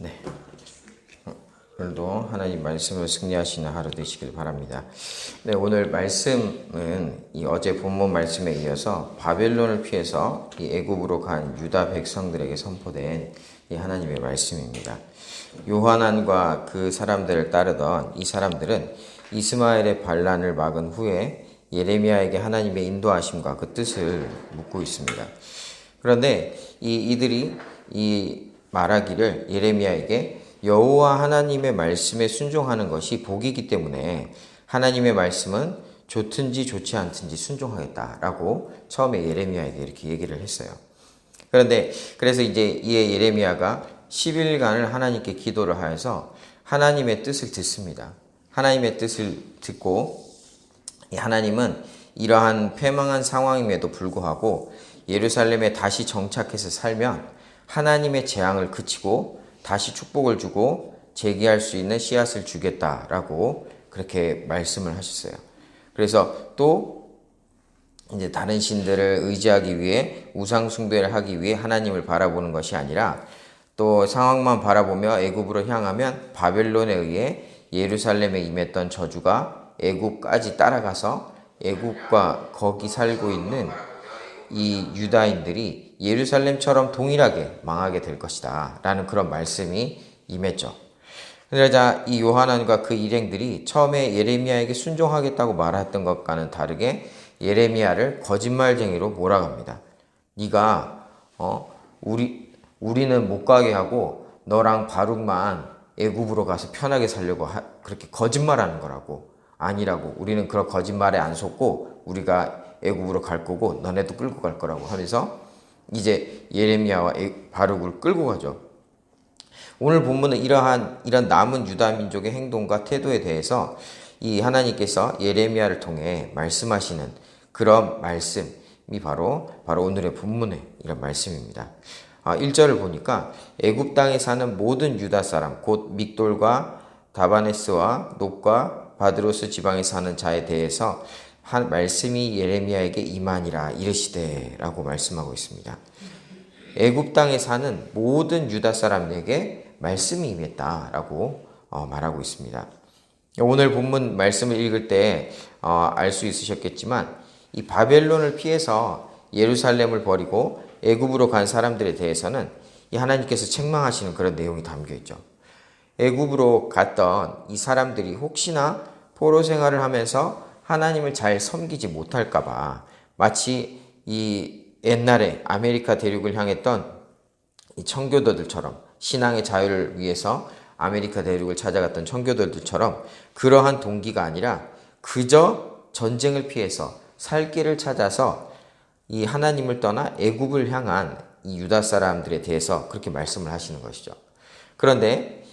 네. 오늘도 하나님 말씀으로 승리하시는 하루 되시길 바랍니다. 네, 오늘 말씀은 이 어제 본문 말씀에 이어서 바벨론을 피해서 이 애굽으로 간 유다 백성들에게 선포된 이 하나님의 말씀입니다. 요한안과 그 사람들을 따르던 이 사람들은 이스마엘의 반란을 막은 후에 예레미야에게 하나님의 인도하심과 그 뜻을 묻고 있습니다. 그런데 이 이들이 이 말하기를 예레미야에게 여호와 하나님의 말씀에 순종하는 것이 복이기 때문에 하나님의 말씀은 좋든지 좋지 않든지 순종하겠다라고 처음에 예레미야에게 이렇게 얘기를 했어요. 그런데 그래서 이제 이 예레미야가 10일간을 하나님께 기도를 하여서 하나님의 뜻을 듣습니다. 하나님의 뜻을 듣고 하나님은 이러한 패망한 상황임에도 불구하고 예루살렘에 다시 정착해서 살면 하나님의 재앙을 그치고 다시 축복을 주고 재기할 수 있는 씨앗을 주겠다라고 그렇게 말씀을 하셨어요. 그래서 또 이제 다른 신들을 의지하기 위해 우상 숭배를 하기 위해 하나님을 바라보는 것이 아니라 또 상황만 바라보며 애굽으로 향하면 바벨론에 의해 예루살렘에 임했던 저주가 애굽까지 따라가서 애굽과 거기 살고 있는 이 유다인들이 예루살렘처럼 동일하게 망하게 될 것이다. 라는 그런 말씀이 임했죠. 그러자 이 요한안과 그 일행들이 처음에 예레미야에게 순종하겠다고 말했던 것과는 다르게 예레미야를 거짓말쟁이로 몰아갑니다. 네가 어 우리 우리는 못 가게 하고 너랑 바룩만 애굽으로 가서 편하게 살려고 하, 그렇게 거짓말하는 거라고 아니라고 우리는 그런 거짓말에 안 속고 우리가 애굽으로 갈 거고 너네도 끌고 갈 거라고 하면서 이제 예레미야와 바룩을 끌고 가죠. 오늘 본문은 이러한 이런 남은 유다 민족의 행동과 태도에 대해서 이 하나님께서 예레미야를 통해 말씀하시는 그런 말씀이 바로 바로 오늘의 본문의 이런 말씀입니다. 아, 1절을 보니까 애굽 땅에 사는 모든 유다 사람 곧 믹돌과 다바네스와 높과 바드로스 지방에 사는 자에 대해서 한 말씀이 예레미야에게 임하니라 이르시되라고 말씀하고 있습니다. 애굽 땅에 사는 모든 유다 사람에게 말씀이 임했다라고 어, 말하고 있습니다. 오늘 본문 말씀을 읽을 때 알 수 있으셨겠지만 이 바벨론을 피해서 예루살렘을 버리고 애굽으로 간 사람들에 대해서는 이 하나님께서 책망하시는 그런 내용이 담겨 있죠. 애굽으로 갔던 이 사람들이 혹시나 포로 생활을 하면서 하나님을 잘 섬기지 못할까봐 마치 이 옛날에 아메리카 대륙을 향했던 이 청교도들처럼 신앙의 자유를 위해서 아메리카 대륙을 찾아갔던 청교도들처럼 그러한 동기가 아니라 그저 전쟁을 피해서 살 길을 찾아서 이 하나님을 떠나 애굽을 향한 이 유다 사람들에 대해서 그렇게 말씀을 하시는 것이죠. 그런데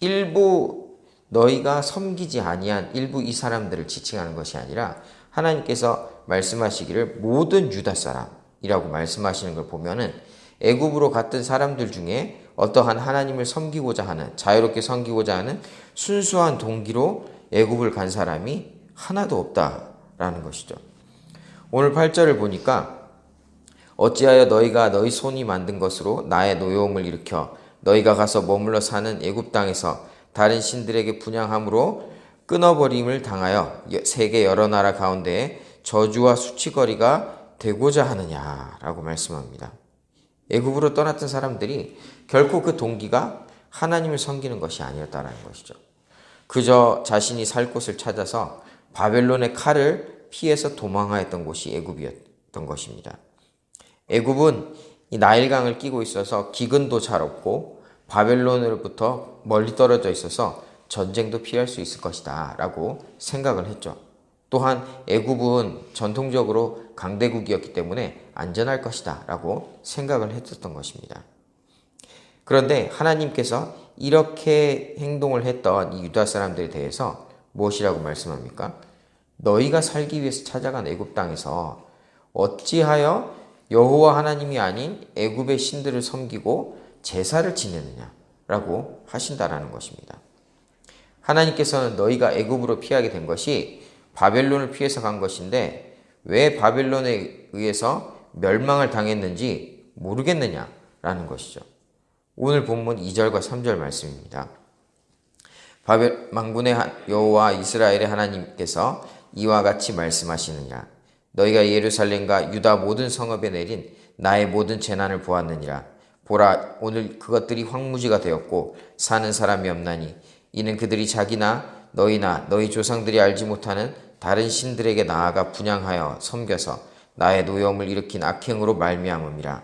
일부 너희가 섬기지 아니한 일부 이 사람들을 지칭하는 것이 아니라 하나님께서 말씀하시기를 모든 유다 사람이라고 말씀하시는 걸 보면은 애굽으로 갔던 사람들 중에 어떠한 하나님을 섬기고자 하는 자유롭게 섬기고자 하는 순수한 동기로 애굽을 간 사람이 하나도 없다라는 것이죠. 오늘 8절을 보니까 어찌하여 너희가 너희 손이 만든 것으로 나의 노여움을 일으켜 너희가 가서 머물러 사는 애굽 땅에서 다른 신들에게 분양함으로 끊어버림을 당하여 세계 여러 나라 가운데 저주와 수치거리가 되고자 하느냐라고 말씀합니다. 애굽으로 떠났던 사람들이 결코 그 동기가 하나님을 섬기는 것이 아니었다라는 것이죠. 그저 자신이 살 곳을 찾아서 바벨론의 칼을 피해서 도망하였던 곳이 애굽이었던 것입니다. 애굽은 이 나일강을 끼고 있어서 기근도 잘 없고 바벨론으로부터 멀리 떨어져 있어서 전쟁도 피할 수 있을 것이다 라고 생각을 했죠. 또한 애굽은 전통적으로 강대국이었기 때문에 안전할 것이다 라고 생각을 했었던 것입니다. 그런데 하나님께서 이렇게 행동을 했던 이 유다 사람들에 대해서 무엇이라고 말씀합니까? 너희가 살기 위해서 찾아간 애굽 땅에서 어찌하여 여호와 하나님이 아닌 애굽의 신들을 섬기고 제사를 지내느냐라고 하신다라는 것입니다. 하나님께서는 너희가 애굽으로 피하게 된 것이 바벨론을 피해서 간 것인데 왜 바벨론에 의해서 멸망을 당했는지 모르겠느냐라는 것이죠. 오늘 본문 2절과 3절 말씀입니다. 바벨 망군의 여호와 이스라엘의 하나님께서 이와 같이 말씀하시느니라 너희가 예루살렘과 유다 모든 성읍에 내린 나의 모든 재난을 보았느니라 보라 오늘 그것들이 황무지가 되었고 사는 사람이 없나니 이는 그들이 자기나 너희나 너희 조상들이 알지 못하는 다른 신들에게 나아가 분양하여 섬겨서 나의 노여움을 일으킨 악행으로 말미암음이라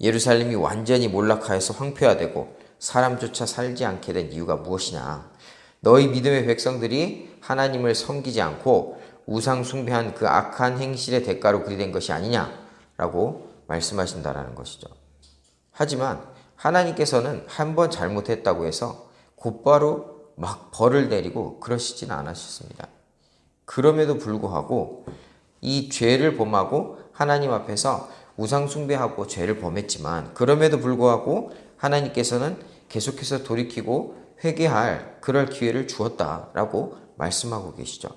예루살렘이 완전히 몰락하여서 황폐화되고 사람조차 살지 않게 된 이유가 무엇이냐? 너희 믿음의 백성들이 하나님을 섬기지 않고 우상 숭배한 그 악한 행실의 대가로 그리 된 것이 아니냐라고 말씀하신다라는 것이죠. 하지만 하나님께서는 한 번 잘못했다고 해서 곧바로 막 벌을 내리고 그러시지는 않으셨습니다. 그럼에도 불구하고 이 죄를 범하고 하나님 앞에서 우상숭배하고 죄를 범했지만 그럼에도 불구하고 하나님께서는 계속해서 돌이키고 회개할 그럴 기회를 주었다라고 말씀하고 계시죠.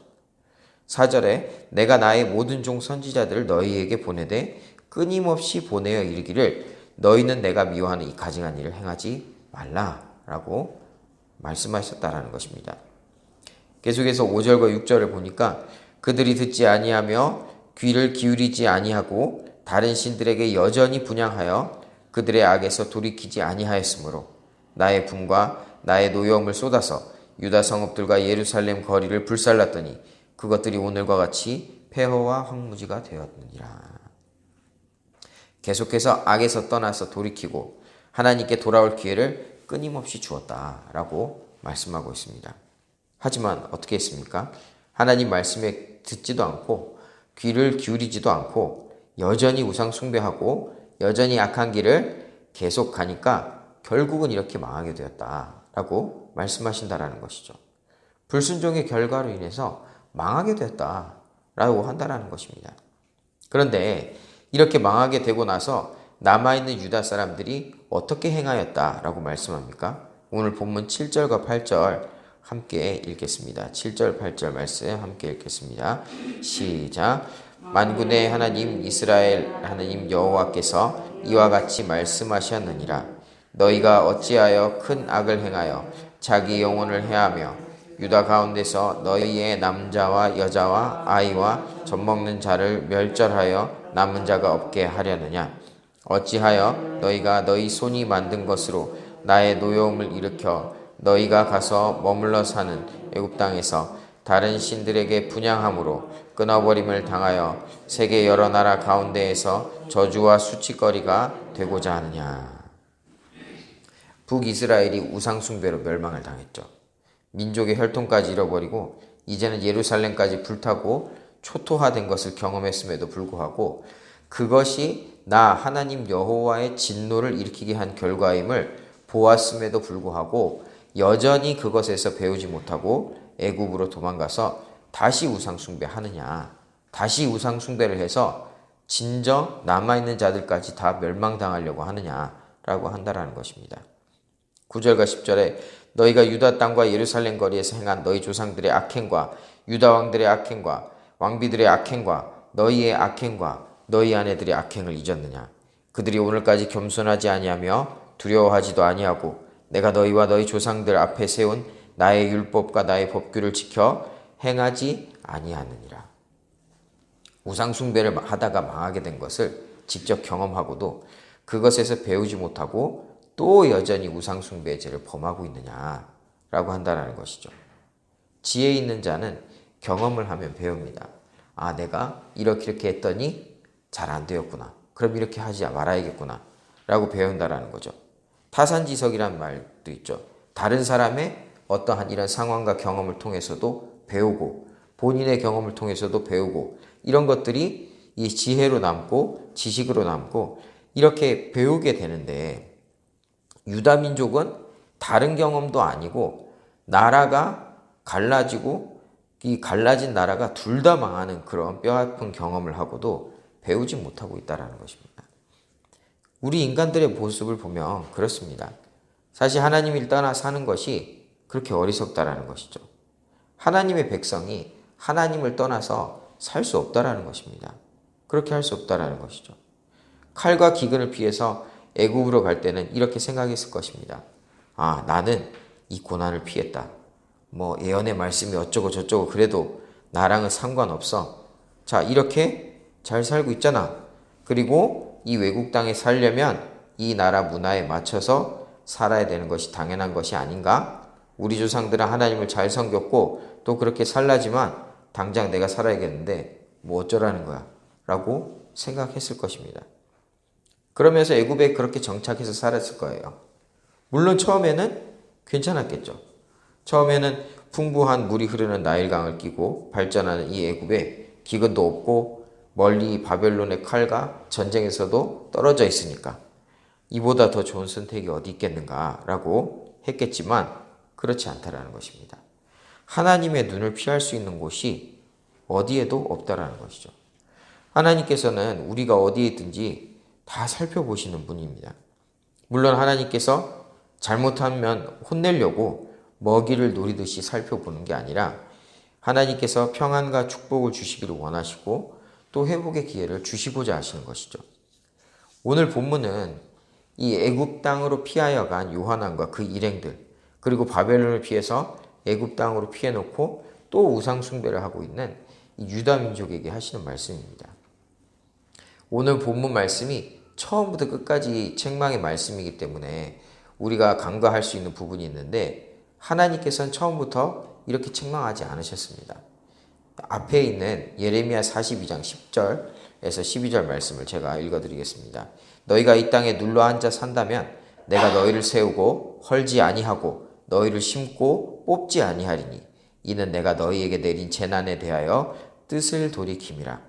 4절에 내가 나의 모든 종 선지자들을 너희에게 보내되 끊임없이 보내어 이르기를 너희는 내가 미워하는 이 가증한 일을 행하지 말라라고 말씀하셨다라는 것입니다. 계속해서 5절과 6절을 보니까 그들이 듣지 아니하며 귀를 기울이지 아니하고 다른 신들에게 여전히 분양하여 그들의 악에서 돌이키지 아니하였으므로 나의 분과 나의 노여움을 쏟아서 유다 성읍들과 예루살렘 거리를 불살랐더니 그것들이 오늘과 같이 폐허와 황무지가 되었느니라. 계속해서 악에서 떠나서 돌이키고 하나님께 돌아올 기회를 끊임없이 주었다라고 말씀하고 있습니다. 하지만 어떻게 했습니까? 하나님 말씀에 듣지도 않고 귀를 기울이지도 않고 여전히 우상 숭배하고 여전히 악한 길을 계속 가니까 결국은 이렇게 망하게 되었다라고 말씀하신다라는 것이죠. 불순종의 결과로 인해서 망하게 되었다라고 한다라는 것입니다. 그런데 이렇게 망하게 되고 나서 남아있는 유다 사람들이 어떻게 행하였다라고 말씀합니까? 오늘 본문 7절과 8절 함께 읽겠습니다. 7절, 8절 말씀 함께 읽겠습니다. 시작. 만군의 하나님 이스라엘 하나님 여호와께서 이와 같이 말씀하셨느니라. 너희가 어찌하여 큰 악을 행하여 자기 영혼을 해하며 유다 가운데서 너희의 남자와 여자와 아이와 젖먹는 자를 멸절하여 남은 자가 없게 하려느냐? 어찌하여 너희가 너희 손이 만든 것으로 나의 노여움을 일으켜 너희가 가서 머물러 사는 애굽 땅에서 다른 신들에게 분양함으로 끊어버림을 당하여 세계 여러 나라 가운데에서 저주와 수치거리가 되고자 하느냐. 북이스라엘이 우상숭배로 멸망을 당했죠. 민족의 혈통까지 잃어버리고 이제는 예루살렘까지 불타고 초토화된 것을 경험했음에도 불구하고 그것이 나 하나님 여호와의 진노를 일으키게 한 결과임을 보았음에도 불구하고 여전히 그것에서 배우지 못하고 애굽으로 도망가서 다시 우상 숭배하느냐? 다시 우상 숭배를 해서 진정 남아 있는 자들까지 다 멸망당하려고 하느냐라고 한다라는 것입니다. 9절과 10절에 너희가 유다 땅과 예루살렘 거리에서 행한 너희 조상들의 악행과 유다 왕들의 악행과 왕비들의 악행과 너희의 악행과 너희 아내들의 악행을 잊었느냐? 그들이 오늘까지 겸손하지 아니하며 두려워하지도 아니하고 내가 너희와 너희 조상들 앞에 세운 나의 율법과 나의 법규를 지켜 행하지 아니하느니라. 우상 숭배를 하다가 망하게 된 것을 직접 경험하고도 그것에서 배우지 못하고 또 여전히 우상 숭배의 죄를 범하고 있느냐라고 한다는 것이죠. 지혜 있는 자는 경험을 하면 배웁니다. 아, 내가 이렇게 이렇게 했더니 잘 안 되었구나. 그럼 이렇게 하지 말아야겠구나. 라고 배운다라는 거죠. 타산지석이란 말도 있죠. 다른 사람의 어떠한 이런 상황과 경험을 통해서도 배우고 본인의 경험을 통해서도 배우고 이런 것들이 이 지혜로 남고 지식으로 남고 이렇게 배우게 되는데 유다 민족은 다른 경험도 아니고 나라가 갈라지고 이 갈라진 나라가 둘 다 망하는 그런 뼈아픈 경험을 하고도 배우지 못하고 있다는 것입니다. 우리 인간들의 모습을 보면 그렇습니다. 사실 하나님을 떠나 사는 것이 그렇게 어리석다라는 것이죠. 하나님의 백성이 하나님을 떠나서 살 수 없다라는 것입니다. 그렇게 할 수 없다라는 것이죠. 칼과 기근을 피해서 애굽으로 갈 때는 이렇게 생각했을 것입니다. 아, 나는 이 고난을 피했다. 뭐 예언의 말씀이 어쩌고 저쩌고 그래도 나랑은 상관없어. 자, 이렇게 잘 살고 있잖아. 그리고 이 외국 땅에 살려면 이 나라 문화에 맞춰서 살아야 되는 것이 당연한 것이 아닌가? 우리 조상들은 하나님을 잘 섬겼고 또 그렇게 살라지만 당장 내가 살아야겠는데 뭐 어쩌라는 거야? 라고 생각했을 것입니다. 그러면서 애굽에 그렇게 정착해서 살았을 거예요. 물론 처음에는 괜찮았겠죠. 처음에는 풍부한 물이 흐르는 나일강을 끼고 발전하는 이 애굽에 기근도 없고 멀리 바벨론의 칼과 전쟁에서도 떨어져 있으니까 이보다 더 좋은 선택이 어디 있겠는가라고 했겠지만 그렇지 않다라는 것입니다. 하나님의 눈을 피할 수 있는 곳이 어디에도 없다라는 것이죠. 하나님께서는 우리가 어디에 있든지 다 살펴보시는 분입니다. 물론 하나님께서 잘못하면 혼내려고 먹이를 노리듯이 살펴보는 게 아니라 하나님께서 평안과 축복을 주시기를 원하시고 또 회복의 기회를 주시고자 하시는 것이죠. 오늘 본문은 이 애굽 땅으로 피하여 간 요한왕과 그 일행들 그리고 바벨론을 피해서 애굽 땅으로 피해 놓고 또 우상 숭배를 하고 있는 유다 민족에게 하시는 말씀입니다. 오늘 본문 말씀이 처음부터 끝까지 책망의 말씀이기 때문에 우리가 간과할 수 있는 부분이 있는데 하나님께서는 처음부터 이렇게 책망하지 않으셨습니다. 앞에 있는 예레미야 42장 10절에서 12절 말씀을 제가 읽어드리겠습니다. 너희가 이 땅에 눌러 앉아 산다면 내가 너희를 세우고 헐지 아니하고 너희를 심고 뽑지 아니하리니 이는 내가 너희에게 내린 재난에 대하여 뜻을 돌이킴이라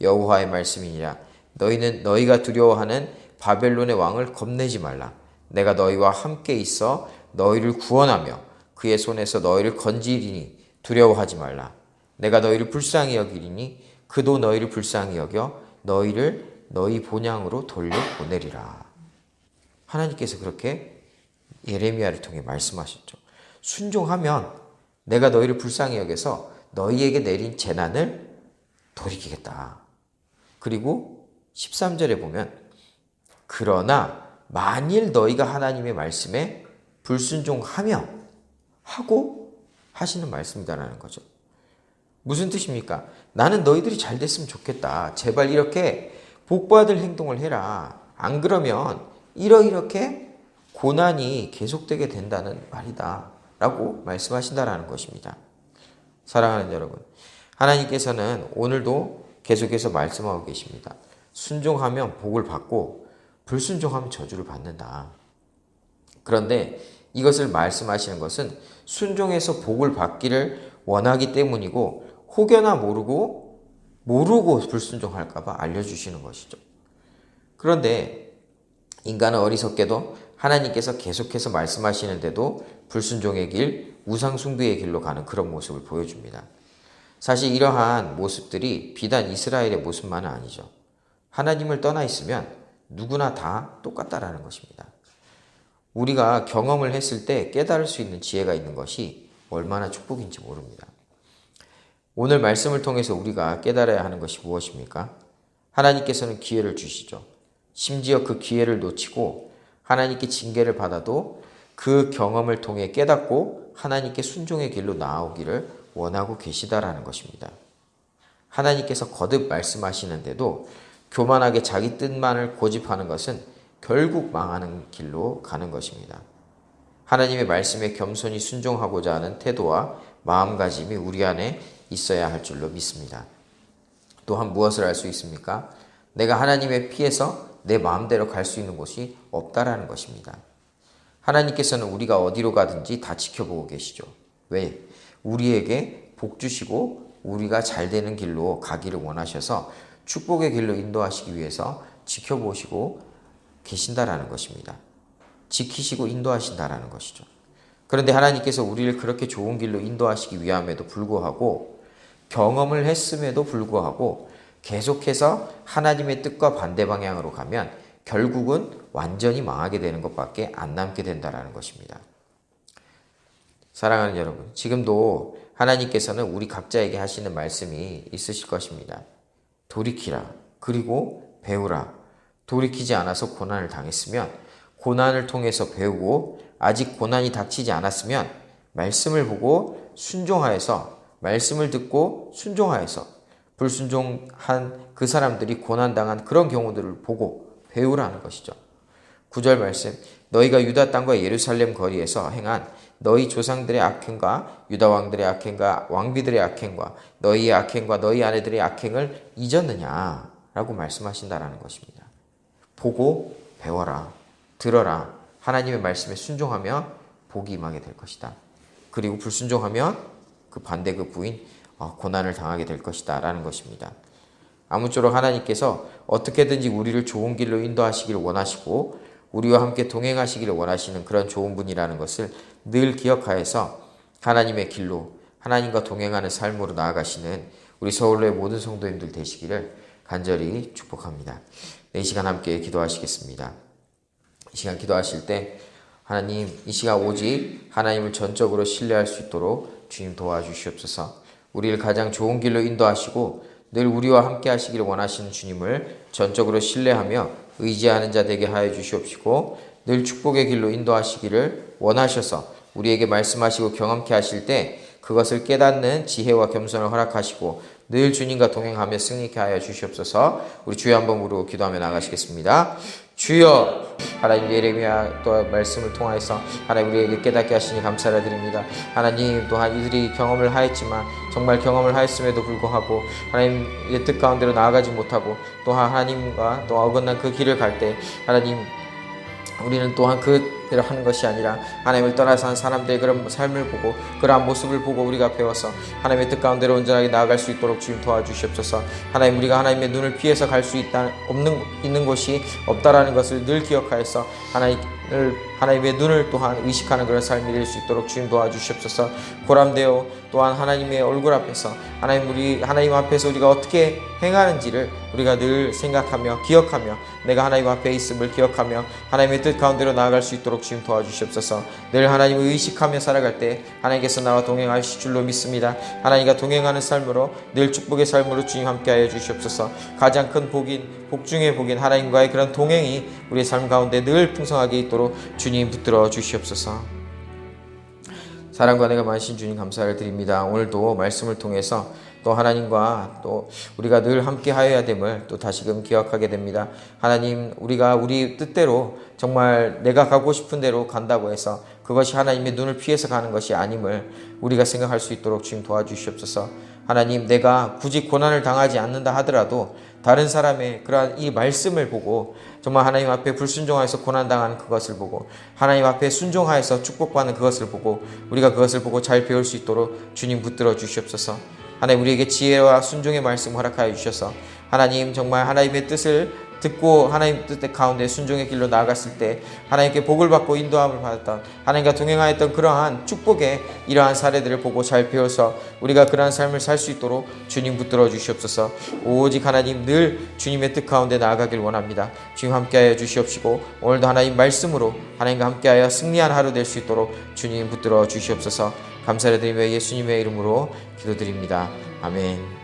여호와의 말씀이니라 너희는 너희가 두려워하는 바벨론의 왕을 겁내지 말라 내가 너희와 함께 있어 너희를 구원하며 그의 손에서 너희를 건지리니 두려워하지 말라 내가 너희를 불쌍히 여기리니 그도 너희를 불쌍히 여겨 너희를 너희 본향으로 돌려 보내리라 하나님께서 그렇게 예레미야를 통해 말씀하셨죠. 순종하면 내가 너희를 불쌍히 여겨서 너희에게 내린 재난을 돌이키겠다. 그리고 13절에 보면 그러나 만일 너희가 하나님의 말씀에 불순종하며 하고 하시는 말씀이다라는 거죠. 무슨 뜻입니까? 나는 너희들이 잘 됐으면 좋겠다. 제발 이렇게 복받을 행동을 해라. 안 그러면 이러이렇게 고난이 계속되게 된다는 말이다. 라고 말씀하신다라는 것입니다. 사랑하는 여러분, 하나님께서는 오늘도 계속해서 말씀하고 계십니다. 순종하면 복을 받고 불순종하면 저주를 받는다. 그런데 이것을 말씀하시는 것은 순종해서 복을 받기를 원하기 때문이고 혹여나 모르고 모르고 불순종할까봐 알려주시는 것이죠. 그런데 인간은 어리석게도 하나님께서 계속해서 말씀하시는데도 불순종의 길, 우상숭배의 길로 가는 그런 모습을 보여줍니다. 사실 이러한 모습들이 비단 이스라엘의 모습만은 아니죠. 하나님을 떠나 있으면 누구나 다 똑같다라는 것입니다. 우리가 경험을 했을 때 깨달을 수 있는 지혜가 있는 것이 얼마나 축복인지 모릅니다. 오늘 말씀을 통해서 우리가 깨달아야 하는 것이 무엇입니까? 하나님께서는 기회를 주시죠. 심지어 그 기회를 놓치고 하나님께 징계를 받아도 그 경험을 통해 깨닫고 하나님께 순종의 길로 나아오기를 원하고 계시다라는 것입니다. 하나님께서 거듭 말씀하시는데도 교만하게 자기 뜻만을 고집하는 것은 결국 망하는 길로 가는 것입니다. 하나님의 말씀에 겸손히 순종하고자 하는 태도와 마음가짐이 우리 안에 있어야 할 줄로 믿습니다. 또한 무엇을 알 수 있습니까? 내가 하나님의 피해서 내 마음대로 갈 수 있는 곳이 없다라는 것입니다. 하나님께서는 우리가 어디로 가든지 다 지켜보고 계시죠. 왜? 우리에게 복 주시고 우리가 잘 되는 길로 가기를 원하셔서 축복의 길로 인도하시기 위해서 지켜보시고 계신다라는 것입니다. 지키시고 인도하신다라는 것이죠. 그런데 하나님께서 우리를 그렇게 좋은 길로 인도하시기 위함에도 불구하고 경험을 했음에도 불구하고 계속해서 하나님의 뜻과 반대 방향으로 가면 결국은 완전히 망하게 되는 것밖에 안 남게 된다라는 것입니다. 사랑하는 여러분, 지금도 하나님께서는 우리 각자에게 하시는 말씀이 있으실 것입니다. 돌이키라. 그리고 배우라. 돌이키지 않아서 고난을 당했으면 고난을 통해서 배우고 아직 고난이 닥치지 않았으면 말씀을 보고 순종하여서 말씀을 듣고 순종하여서 불순종한 그 사람들이 고난당한 그런 경우들을 보고 배우라는 것이죠. 구절 말씀 너희가 유다 땅과 예루살렘 거리에서 행한 너희 조상들의 악행과 유다 왕들의 악행과 왕비들의 악행과 너희의 악행과 너희 아내들의 악행을 잊었느냐라고 말씀하신다라는 것입니다. 보고 배워라 들어라 하나님의 말씀에 순종하며 복이 임하게 될 것이다. 그리고 불순종하면 그 반대 그 부인 어, 고난을 당하게 될 것이다 라는 것입니다. 아무쪼록 하나님께서 어떻게든지 우리를 좋은 길로 인도하시기를 원하시고 우리와 함께 동행하시기를 원하시는 그런 좋은 분이라는 것을 늘 기억하여서 하나님의 길로 하나님과 동행하는 삶으로 나아가시는 우리 서울의 모든 성도님들 되시기를 간절히 축복합니다. 네, 이 시간 함께 기도하시겠습니다. 이 시간 기도하실 때 하나님 이 시간 오직 하나님을 전적으로 신뢰할 수 있도록 주님 도와주시옵소서. 우리를 가장 좋은 길로 인도하시고 늘 우리와 함께 하시기를 원하시는 주님을 전적으로 신뢰하며 의지하는 자 되게 하여 주시옵시고 늘 축복의 길로 인도하시기를 원하셔서 우리에게 말씀하시고 경험케 하실 때 그것을 깨닫는 지혜와 겸손을 허락하시고 늘 주님과 동행하며 승리케 하여 주시옵소서. 우리 주여 한번 부르고 기도하며 나가시겠습니다. 주여 하나님 예레미야 또 말씀을 통하여서 하나님 우리에게 깨닫게 하시니 감사를 드립니다. 하나님 또한 이들이 경험을 하였지만 정말 경험을 하였음에도 불구하고 하나님의 뜻 가운데로 나아가지 못하고 또한 하나님과 또 어긋난 그 길을 갈 때 하나님 우리는 또한 그대로 하는 것이 아니라 하나님을 떠나서 한 사람들의 그런 삶을 보고 그러한 모습을 보고 우리가 배워서 하나님의 뜻 가운데로 온전하게 나아갈 수 있도록 주님 도와주시옵소서. 하나님 우리가 하나님의 눈을 피해서 갈 수 있다 없는 있는 곳이 없다라는 것을 늘 기억하여서 하나님을 하나님의 눈을 또한 의식하는 그런 삶이 될 수 있도록 주님 도와주시옵소서. 고람되어 또한 하나님의 얼굴 앞에서 하나님 우리 하나님 앞에서 우리가 어떻게 행하는지를 우리가 늘 생각하며 기억하며 내가 하나님 앞에 있음을 기억하며 하나님의 뜻 가운데로 나아갈 수 있도록 주님 도와주시옵소서. 늘 하나님을 의식하며 살아갈 때 하나님께서 나와 동행하실 줄로 믿습니다. 하나님과 동행하는 삶으로 늘 축복의 삶으로 주님 함께하여 주시옵소서. 가장 큰 복인 복 중의 복인 하나님과의 그런 동행이 우리의 삶 가운데 늘 풍성하게 있도록 주님 붙들어 주시옵소서. 사랑과 내가 많으신 주님 감사를 드립니다. 오늘도 말씀을 통해서 또 하나님과 또 우리가 늘 함께 하여야 됨을 또 다시금 기억하게 됩니다. 하나님, 우리가 우리 뜻대로 정말 내가 가고 싶은 대로 간다고 해서 그것이 하나님의 눈을 피해서 가는 것이 아님을 우리가 생각할 수 있도록 주님 도와주시옵소서. 하나님, 내가 굳이 고난을 당하지 않는다 하더라도 다른 사람의 그러한 이 말씀을 보고 정말 하나님 앞에 불순종하여서 고난당하는 그것을 보고 하나님 앞에 순종하여서 축복받는 그것을 보고 우리가 그것을 보고 잘 배울 수 있도록 주님 붙들어 주시옵소서. 하나님 우리에게 지혜와 순종의 말씀 허락하여 주셔서 하나님 정말 하나님의 뜻을 듣고 하나님 뜻 가운데 순종의 길로 나아갔을 때 하나님께 복을 받고 인도함을 받았던 하나님과 동행하였던 그러한 축복의 이러한 사례들을 보고 잘 배워서 우리가 그러한 삶을 살 수 있도록 주님 붙들어 주시옵소서. 오직 하나님 늘 주님의 뜻 가운데 나아가길 원합니다. 주님 함께하여 주시옵시고 오늘도 하나님 말씀으로 하나님과 함께하여 승리한 하루 될 수 있도록 주님 붙들어 주시옵소서. 감사를 드리며 예수님의 이름으로 기도드립니다. 아멘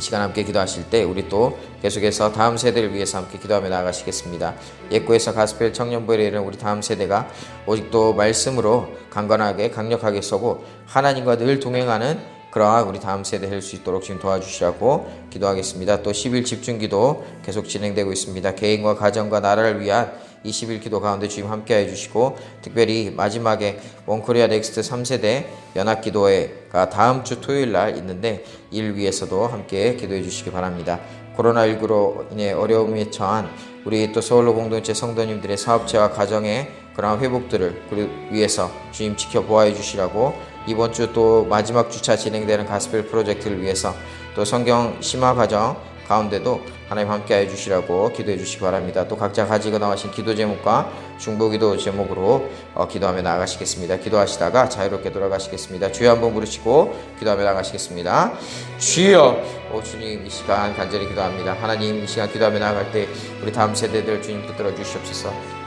시간 함께 기도하실 때 우리 또 계속해서 다음 세대를 위해서 함께 기도하며 나아가시겠습니다. 예고에서 가스펠 청년부에 이르는 우리 다음 세대가 오직 또 말씀으로 강건하게 강력하게 서고 하나님과 늘 동행하는 그러한 우리 다음 세대 될수 있도록 지금 도와주시라고 기도하겠습니다. 또 10일 집중 기도 계속 진행되고 있습니다. 개인과 가정과 나라를 위한 20일 기도 가운데 주님 함께 해 주시고 특별히 마지막에 원코리아 넥스트 3세대 연합 기도회가 다음 주 토요일 날 있는데 이를 위해서도 함께 기도해 주시기 바랍니다. 코로나19로 인해 어려움에 처한 우리 또 서울로 공동체 성도님들의 사업체와 가정의 그러한 회복들을 위해서 주님 지켜보아 주시라고 이번 주 또 마지막 주차 진행되는 가스펠 프로젝트를 위해서 또 성경 심화 과정 가운데도 하나님 함께해 주시라고 기도해 주시기 바랍니다. 또 각자 가지고 나오신 기도 제목과 중보기도 제목으로 어, 기도하며 나가시겠습니다. 기도하시다가 자유롭게 돌아가시겠습니다. 주여 한번 부르시고 기도하며 나가시겠습니다. 주여, 오 주님 이 시간 간절히 기도합니다. 하나님 이 시간 기도하며 나갈 때 우리 다음 세대들 주님 붙들어 주시옵소서.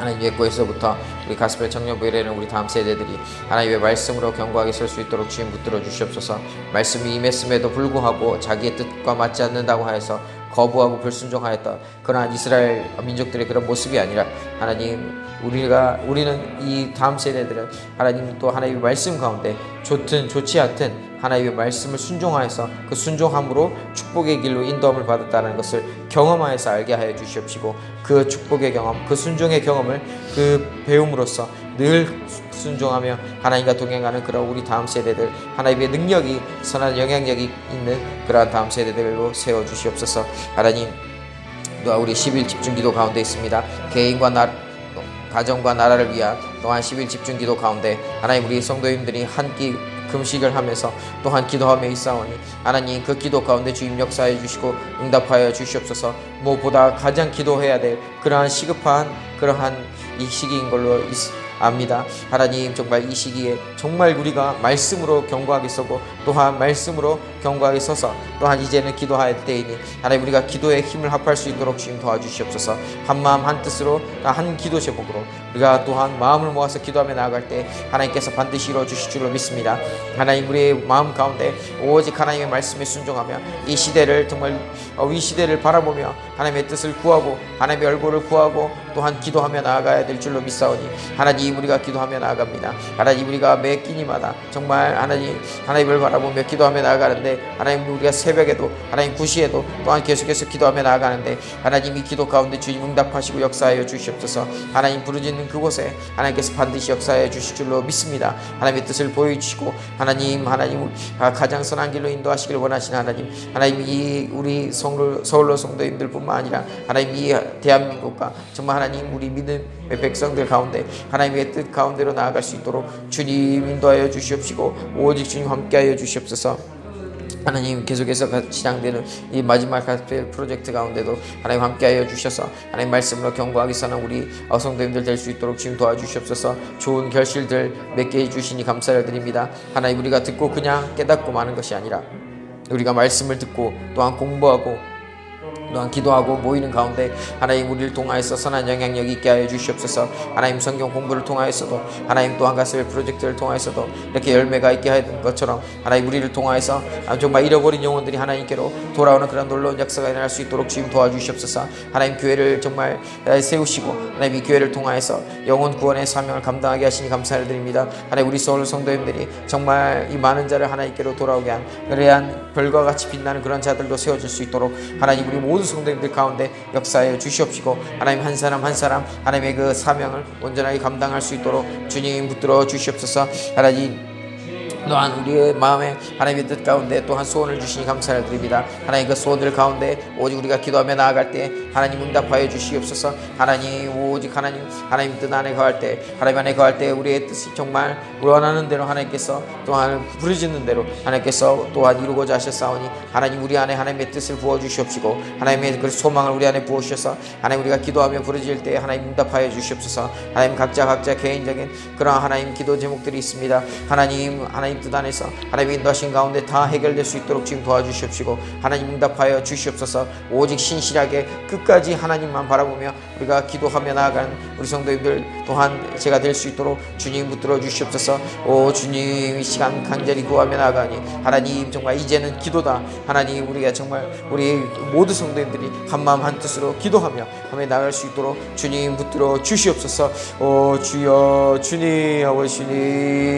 하나님 예고에서부터 우리 가스펠 청년부에는 우리 다음 세대들이 하나님의 말씀으로 견고하게 설 수 있도록 주님 붙들어 주시옵소서. 말씀이 임했음에도 불구하고 자기의 뜻과 맞지 않는다고 하여서 거부하고 불순종하였던 그러한 이스라엘 민족들의 그런 모습이 아니라 하나님 우리가 우리는 이 다음 세대들은 하나님 또 하나님의 말씀 가운데 좋든 좋지 않든 하나님의 말씀을 순종하여서 그 순종함으로 축복의 길로 인도함을 받았다는 것을 경험하여서 알게 하여 주시옵시고 그 축복의 경험, 그 순종의 경험을 그 배움으로써 늘 순종하며 하나님과 동행하는 그런 우리 다음 세대들 하나님의 능력이 선한 영향력이 있는 그러한 다음 세대들로 세워 주시옵소서. 하나님 또한 우리 10일 집중기도 가운데 있습니다. 개인과 나 가정과 나라를 위한 또한 10일 집중기도 가운데 하나님 우리 성도님들이 한끼 금식을 하면서 또한 기도하며 있사오니 하나님 그 기도 가운데 주임 역사해 주시고 응답하여 주시옵소서. 무엇보다 가장 기도해야 될 그러한 시급한 그러한 이 시기인 걸로 있- 압니다. 하나님 정말 이 시기에 정말 우리가 말씀으로 견고하게 서고 또한 말씀으로 견고하게 서서 또한 이제는 기도할 때이니 하나님 우리가 기도에 힘을 합할 수 있도록 주님 도와주시옵소서 한 마음 한 뜻으로 한 기도 제목으로 우리가 또한 마음을 모아서 기도하며 나아갈 때 하나님께서 반드시 이루어 주실 줄로 믿습니다. 하나님 우리의 마음 가운데 오직 하나님의 말씀에 순종하며 이 시대를 정말 어, 이 시대를 바라보며 하나님의 뜻을 구하고 하나님의 얼굴을 구하고 또한 기도하며 나아가야 될 줄로 믿사오니 하나님 우리가 기도하며 나아갑니다. 하나님 우리가 매 끼니마다 정말 하나님 하나님을 바라보며 기도하며 나아가는데 하나님 우리가 새벽에도 하나님 구시에도 또한 계속해서 기도하며 나아가는데 하나님 이 기도 가운데 주님 응답하시고 역사하여 주시옵소서. 하나님 부르짖는 그곳에 하나님께서 반드시 역사하여 주실 줄로 믿습니다. 하나님의 뜻을 보여주시고 하나님 하나님 아, 가장 선한 길로 인도하시길 원하시는 하나님 하나님 이 우리 서울 서울로 성도님들뿐만 아니라 하나님 이 대한민국과 정말 하나님 우리 믿음의 백성들 가운데 하나님의 뜻 가운데로 나아갈 수 있도록 주님 인도하여 주시옵시고 오직 주님 함께하여 주시옵소서. 하나님 계속해서 진행되는 이 마지막 가스펠 프로젝트 가운데도 하나님 함께하여 주셔서 하나님 말씀으로 경고하기 선한 우리 성도님들 될 수 있도록 지금 도와주시옵소서 좋은 결실들 맺게 해주시니 감사를 드립니다 하나님 우리가 듣고 그냥 깨닫고 마는 것이 아니라 우리가 말씀을 듣고 또한 공부하고 또한 기도하고 모이는 가운데 하나님 우리를 통하여서 선한 영향력 있게 하여 주시옵소서. 하나님 성경 공부를 통하여서도 하나님 또한 가스의 프로젝트를 통하여서도 이렇게 열매가 있게 하는 것처럼 하나님 우리를 통하여서 정말 잃어버린 영혼들이 하나님께로 돌아오는 그런 놀라운 역사가 일어날 수 있도록 주님 도와주시옵소서. 하나님 교회를 정말 세우시고 하나님 이 교회를 통하여서 영혼 구원의 사명을 감당하게 하시니 감사를 드립니다. 하나님 우리 서울 성도님들이 정말 이 많은 자를 하나님께로 돌아오게 한 그러한 별과 같이 빛나는 그런 자들도 세워질 수 있도록 하나님 우리 모든 성도님들 가운데 역사하여 주시옵시고 하나님 한 사람 한 사람 하나님의 그 사명을 온전하게 감당할 수 있도록 주님 붙들어 주시옵소서. 하나님 또한 우리의 마음에 하나님의 뜻 가운데 또한 소원을 주시니 감사를 드립니다. 하나님 그 소원들 가운데 오직 우리가 기도하며 나아갈 때 하나님 응답하여 주시옵소서. 하나님 오직 하나님 하나님 뜻 안에 거할 때 하나님 안에 거할 때 우리의 뜻이 정말 원하는 대로 하나님께서 또한 부르짖는 대로 하나님께서 또한 이루고자 하셨사오니 하나님 우리 안에 하나님의 뜻을 부어 주시옵시고 하나님의 그 소망을 우리 안에 부어 주셔서 하나님 우리가 기도하며 부르짖을 때 하나님 응답하여 주시옵소서. 하나님 각자 각자 개인적인 그런 하나님 기도 제목들이 있습니다. 하나님 하나님 뜻 안에서 하나님 인도하신 가운데 다 해결될 수 있도록 지금 도와주시옵시고 하나님 응답하여 주시옵소서. 오직 신실하게 끝까지 하나님만 바라보며 우리가 기도하며 나아가는 우리 성도님들 또한 제가 될 수 있도록 주님 붙들어 주시옵소서. 오 주님 이 시간 간절히 구하며 나아가니 하나님 정말 이제는 기도다. 하나님 우리가 정말 우리 모두 성도님들이 한마음 한뜻으로 기도하며 하며 나갈 수 있도록 주님 붙들어 주시옵소서. 오 주여 주님 아버지 주님